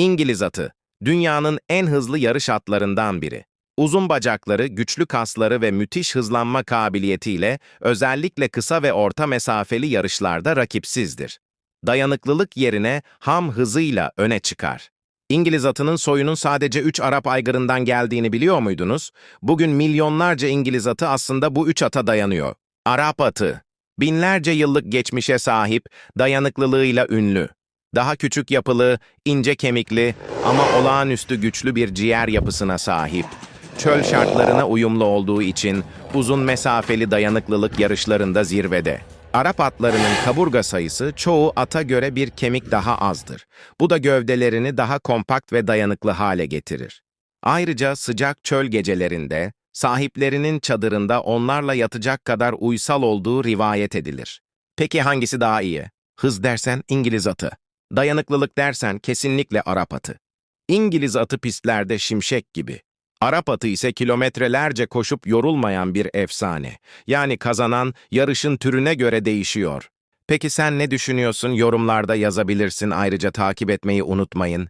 İngiliz atı, dünyanın en hızlı yarış atlarından biri. Uzun bacakları, güçlü kasları ve müthiş hızlanma kabiliyetiyle özellikle kısa ve orta mesafeli yarışlarda rakipsizdir. Dayanıklılık yerine ham hızıyla öne çıkar. İngiliz atının soyunun sadece 3 Arap aygırından geldiğini biliyor muydunuz? Bugün milyonlarca İngiliz atı aslında bu üç ata dayanıyor. Arap atı, binlerce yıllık geçmişe sahip, dayanıklılığıyla ünlü. Daha küçük yapılı, ince kemikli ama olağanüstü güçlü bir ciğer yapısına sahip. Çöl şartlarına uyumlu olduğu için uzun mesafeli dayanıklılık yarışlarında zirvede. Arap atlarının kaburga sayısı çoğu ata göre bir kemik daha azdır. Bu da gövdelerini daha kompakt ve dayanıklı hale getirir. Ayrıca sıcak çöl gecelerinde sahiplerinin çadırında onlarla yatacak kadar uysal olduğu rivayet edilir. Peki hangisi daha iyi? Hız dersen İngiliz atı. Dayanıklılık dersen kesinlikle Arap atı. İngiliz atı pistlerde şimşek gibi. Arap atı ise kilometrelerce koşup yorulmayan bir efsane. Yani kazanan yarışın türüne göre değişiyor. Peki sen ne düşünüyorsun? Yorumlarda yazabilirsin. Ayrıca takip etmeyi unutmayın.